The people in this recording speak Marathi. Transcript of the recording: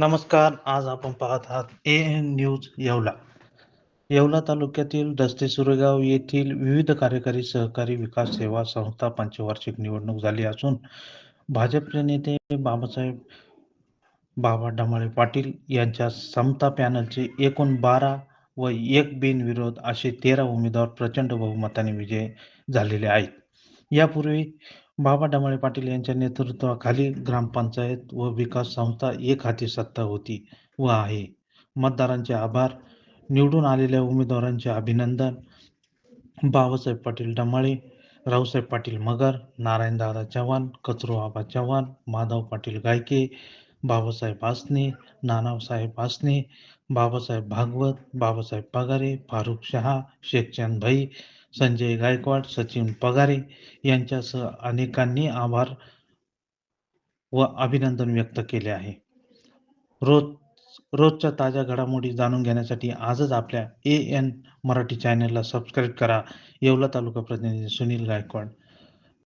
नमस्कार आज आपण पाहत आहात A N news Yeola. Yeola तालुक्यातील दस्ते सुरेगाव येथील विविध कार्यकारी सहकारी विकास सेवा संस्था पंचवार्षिक निवडणूक झाली असून भाजपचे नेते बाबासाहेब बाबा डमाळे पाटील यांच्या समता पॅनलचे एकूण बारा व एक बिनविरोध असे तेरा उमेदवार प्रचंड बहुमताने विजय झालेले आहेत. यापूर्वी बाबा डमाळे पाटील यांच्या नेतृत्वाखाली ग्रामपंचायत व विकास संस्था एक हाती सत्ता होती व आहे. मतदारांचे आभार. निवडून आलेल्या उमेदवारांचे अभिनंदन. बाबासाहेब पाटील डमाळे रावसाहेब पाटील मगर नारायणदादा चव्हाण कचरू चव्हाण माधव पाटील गायके बाबासाहेब आसने नानासाहेब आसने बाबासाहेब भागवत बाबासाहेब पगारे फारुख शहा शेखचंद भाई संजय गायकवाड सचिन पगारे यांच्यासह अनेकांनी आभार व अभिनंदन व्यक्त केले आहे. रोज रोजच्या ताज्या घडामोडी जाणून घेण्यासाठी आजच आपल्या ए एन मराठी चॅनलला सबस्क्राईब करा. येवला तालुका प्रतिनिधी सुनील गायकवाड.